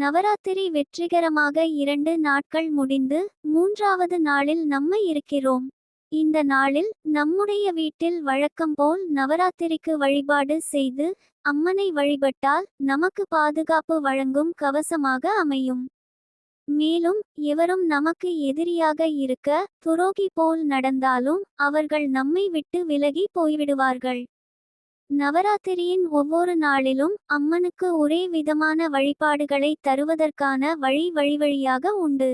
நவராத்திரி வெற்றிகரமாக இரண்டு நாட்கள் முடிந்து மூன்றாவது நாளில் நம்ம இருக்கிறோம். இந்த நாளில் நம்முடைய வீட்டில் வழக்கம் போல் நவராத்திரிக்கு வழிபாடு செய்து அம்மனை வழிபட்டால் நமக்கு பாதுகாப்பு வழங்கும் கவசமாக அமையும். மேலும் எவரும் நமக்கு எதிரியாக இருக்க துரோகி போல் நடந்தாலும் அவர்கள் நம்மை விட்டு விலகி போய்விடுவார்கள். நவராத்திரியின் ஒவ்வொரு நாளிலும் அம்மனுக்கு ஒரே விதமான வழிபாடுகளை தருவதற்கான வழி வழிவழியாக உண்டு.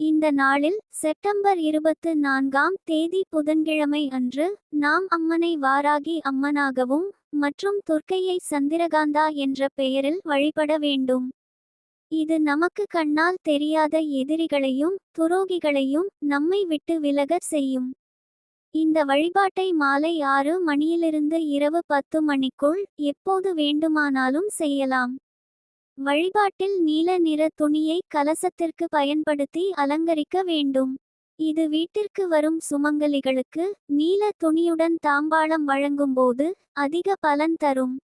இந்த நாளில் செப்டம்பர் இருபத்து நான்காம் தேதி புதன்கிழமை அன்று நாம் அம்மனை வாராகி அம்மனாகவும் மற்றும் துர்க்கையை சந்திரகாந்தா என்ற பெயரில் வழிபட வேண்டும். இது நமக்கு கண்ணால் தெரியாத எதிரிகளையும் துரோகிகளையும் நம்மை விட்டு விலகச் செய்யும். இந்த வழிபாட்டை மாலை ஆறு மணியிலிருந்து இரவு பத்து மணிக்குள் எப்போது வேண்டுமானாலும் செய்யலாம். வழிபாட்டில் நீல நிற துணியை கலசத்திற்கு பயன்படுத்தி அலங்கரிக்க வேண்டும். இது வீட்டிற்கு வரும் சுமங்கலிகளுக்கு நீல துணியுடன் தாம்பாளம் வழங்கும்போது அதிக பலன் தரும்.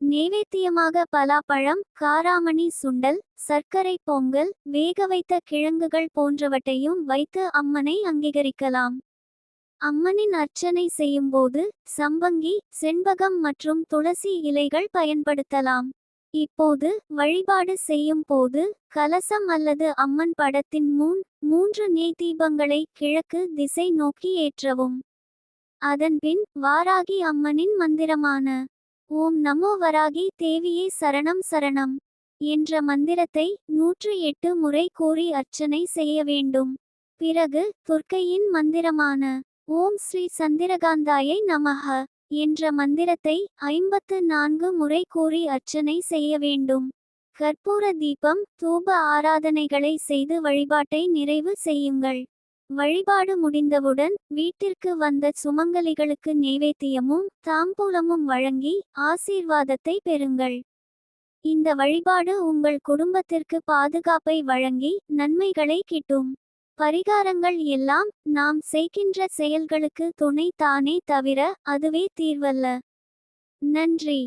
நேவேத்தியமாக பலாப்பழம் காராமணி சுண்டல் சர்க்கரை பொங்கல் வேக வைத்த கிழங்குகள் போன்றவற்றையும் வைத்து அம்மனை அங்கீகரிக்கலாம். அம்மனின் அர்ச்சனை செய்யும்போது சம்பங்கி செண்பகம் மற்றும் துளசி இலைகள் பயன்படுத்தலாம். இப்போது வழிபாடு செய்யும் போது கலசம் அல்லது அம்மன் படத்தின் முன் மூன்று நெய் தீபங்களை கிழக்கு திசை நோக்கி ஏற்றவும். அதன்பின் வாராகி அம்மனின் மந்திரமான ஓம் நமோ வராகி தேவியே சரணம் சரணம் என்ற மந்திரத்தை நூற்று எட்டு முறை கூறி அர்ச்சனை செய்ய வேண்டும். பிறகு துர்க்கையின் மந்திரமான ஓம் ஸ்ரீ சந்திரகாந்தாயை நமஹ என்ற மந்திரத்தை ஐம்பத்து நான்கு முறை கூறி அர்ச்சனை செய்ய வேண்டும். கற்பூர தீபம் தூப ஆராதனைகளை செய்து வழிபாட்டை நிறைவு செய்யுங்கள். வழிபாடு முடிந்தவுடன் வீட்டிற்கு வந்த சுமங்கலிகளுக்கு நைவேத்தியமும் தாம்பூலமும் வழங்கி ஆசீர்வாதத்தை பெறுங்கள். இந்த வழிபாடு உங்கள் குடும்பத்திற்கு பாதுகாப்பை வழங்கி நன்மைகளை கிட்டும். பரிகாரங்கள் எல்லாம் நாம் செய்கின்ற செயல்களுக்கு துணை தானே தவிர அதுவே தீர்வல்ல. நன்றி.